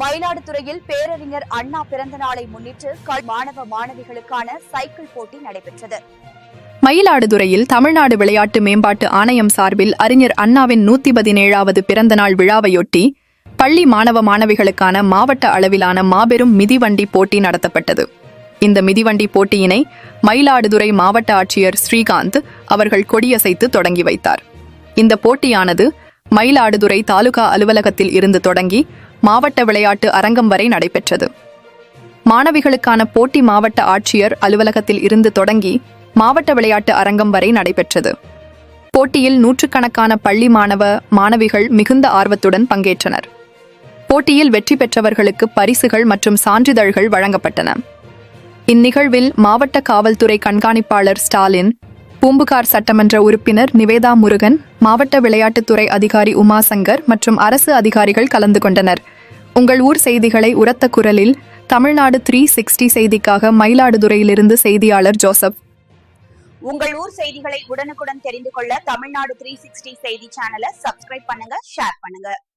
மயிலாடுதுறையில் பேரறிஞர் அண்ணா பிறந்த நாளை முன்னிட்டு மாணவ மாணவிகளுக்கான சைக்கிள் போட்டி நடைபெற்றது. மயிலாடுதுறையில் தமிழ்நாடு விளையாட்டு மேம்பாட்டு ஆணையம் சார்பில் அறிஞர் அண்ணாவின் நூத்தி பதினேழாவது பிறந்த நாள் விழாவையொட்டி பள்ளி மாணவ மாணவிகளுக்கான மாவட்ட அளவிலான மாபெரும் மிதிவண்டி போட்டி நடத்தப்பட்டது. இந்த மிதிவண்டி போட்டியினை மயிலாடுதுறை மாவட்ட ஆட்சியர் ஸ்ரீகாந்த் அவர்கள் கொடியசைத்து தொடங்கி வைத்தார். இந்த போட்டியானது மயிலாடுதுறை தாலுகா அலுவலகத்தில் இருந்து தொடங்கி மாவட்ட விளையாட்டு அரங்கம் வரை நடைபெற்றது. மாணவிகளுக்கான போட்டி மாவட்ட ஆட்சியர் அலுவலகத்தில் இருந்து தொடங்கி மாவட்ட விளையாட்டு அரங்கம் வரை நடைபெற்றது. போட்டியில் நூற்றுக்கணக்கான பள்ளி மாணவ மாணவிகள் மிகுந்த ஆர்வத்துடன் பங்கேற்றனர். போட்டியில் வெற்றி பெற்றவர்களுக்கு பரிசுகள் மற்றும் சான்றிதழ்கள் வழங்கப்பட்டன. இந்நிகழ்வில் மாவட்ட காவல்துறை கண்காணிப்பாளர் ஸ்டாலின் பூம்புகார் சட்டமன்ற உறுப்பினர் நிவேதா முருகன் மாவட்ட விளையாட்டுத்துறை அதிகாரி உமாசங்கர் மற்றும் அரசு அதிகாரிகள் கலந்து கொண்டனர். உங்கள் ஊர் செய்திகளை உரத்த குரலில் தமிழ்நாடு த்ரீ சிக்ஸ்டி செய்திக்காக மயிலாடுதுறையிலிருந்து செய்தியாளர் ஜோசப். உங்கள் ஊர் செய்திகளை உடனுக்குடன் தெரிந்து கொள்ள தமிழ்நாடு த்ரீ சிக்ஸ்டி செய்தி சேனலை சப்ஸ்கிரைப் பண்ணுங்க ஷேர் பண்ணுங்க.